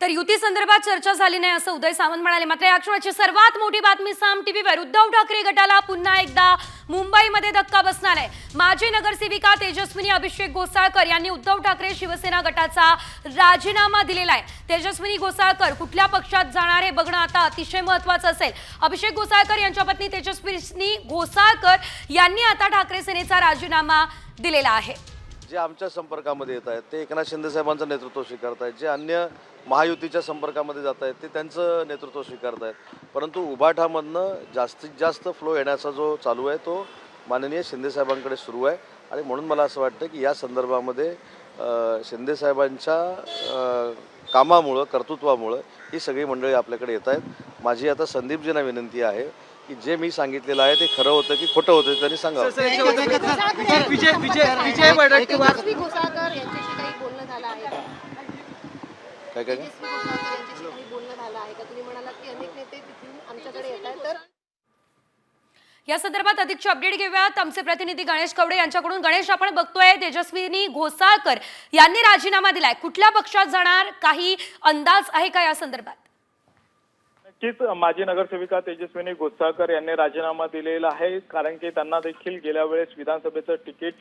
तर युती संदर्भात चर्चा झाली नाही असं उदय सावंत म्हणाले. मात्र या क्षणाची सर्वात मोठी बातमी साम टीव्हीवर. उद्धव ठाकरे गटाला पुन्हा एकदा मुंबईमध्ये धक्का बसणार आहे. माजी नगरसेविका तेजस्विनी अभिषेक घोसाळकर यांनी उद्धव ठाकरे शिवसेना गटाचा राजीनामा दिलेला आहे. तेजस्विनी घोसाळकर कुठल्या पक्षात जाणार हे बघणं आता अतिशय महत्वाचं असेल. अभिषेक घोसाळकर यांच्या पत्नी तेजस्विनी घोसाळकर यांनी आता ठाकरे सेनेचा राजीनामा दिलेला आहे. जे आमच्या संपर्कामध्ये येत आहेत ते एकनाथ शिंदे साहेबांचं नेतृत्व स्वीकारत आहेत जे अन्य महायुतीच्या संपर्कामध्ये जात आहेत ते त्यांचं नेतृत्व स्वीकारत आहेत परंतु उभाठामधनं जास्तीत जास्त फ्लो येण्याचा जो चालू आहे तो माननीय शिंदे साहेबांकडे सुरू आहे. आणि म्हणून मला असं वाटतं की या संदर्भामध्ये शिंदेसाहेबांच्या शिंदे साहेबांच्या कामामुळं कर्तृत्वामुळं ही सगळी मंडळी आपल्याकडे येत आहेत. माझी आता संदीपजींना विनंती आहे की जे मी सांगितलेलं आहे ते खरं होतं की खोटं होतं ते त्यांनी सांगावं विजय विजय विजय वडेट्टीवार तेजस्वी घोसाळकर यांच्याशी काही बोलणं झालं आहे का काय काय काय तेजस्वी घोसाळकर यांच्याशी काही बोलणं झालं आहे का तुम्ही म्हणालात की अनेक नेते तिथून आमच्याकडे येत आहेत तर या संदर्भात अधिकची अपडेट घेऊयात आमचे प्रतिनिधी गणेश कवडे यांच्याकडून गणेश आपण बघतोय तेजस्विनी घोसाळकर यांनी राजीनामा दिलाय कुठल्या पक्षात जाणार काही अंदाज आहे का या संदर्भात नक्कीच माजी नगरसेविका तेजस्विनी गोसाळकर यांनी राजीनामा दिलेला आहे. कारण की त्यांना देखील गेल्या वेळेस विधानसभेचं तिकीट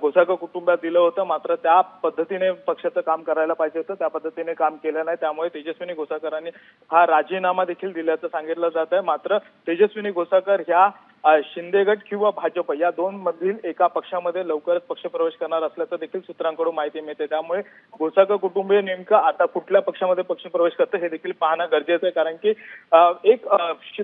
गोसाळकर कुटुंबात दिलं होतं. मात्र त्या पद्धतीने पक्षाचं काम करायला पाहिजे होतं. त्या पद्धतीने काम केलं नाही. त्यामुळे तेजस्विनी गोसाळकरांनी हा राजीनामा देखील दिल्याचं सांगितलं जात आहे मात्र तेजस्विनी गोसाळकर ह्या शिंदे गट किंवा भाजप या दोन मधील एका पक्षामध्ये लवकरच पक्ष प्रवेश करणार असल्याचं देखील सूत्रांकडून माहिती मिळते. त्यामुळे गोसाकर कुटुंबीय नेमकं आता कुठल्या पक्षामध्ये पक्ष प्रवेश करतं हे देखील पाहणं गरजेचं आहे. कारण की एक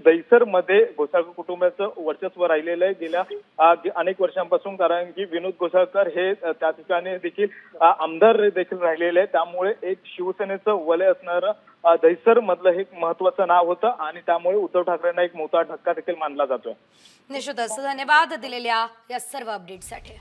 दहिसरमध्ये घोसाळकर कुटुंबाचं वर्चस्व राहिलेलं आहे गेल्या अनेक वर्षांपासून. कारण की विनोद घोसाळकर हे त्या ठिकाणी देखील आमदार देखील राहिलेले आहे त्यामुळे एक शिवसेनेचं वलय असणारं दहिसर मधलं हे एक महत्वाचं नाव होतं आणि त्यामुळे उद्धव ठाकरेंना एक मोठा धक्का देखील मानला जातोय. निश्चितच. धन्यवाद दिलेल्या या सर्व अपडेटसाठी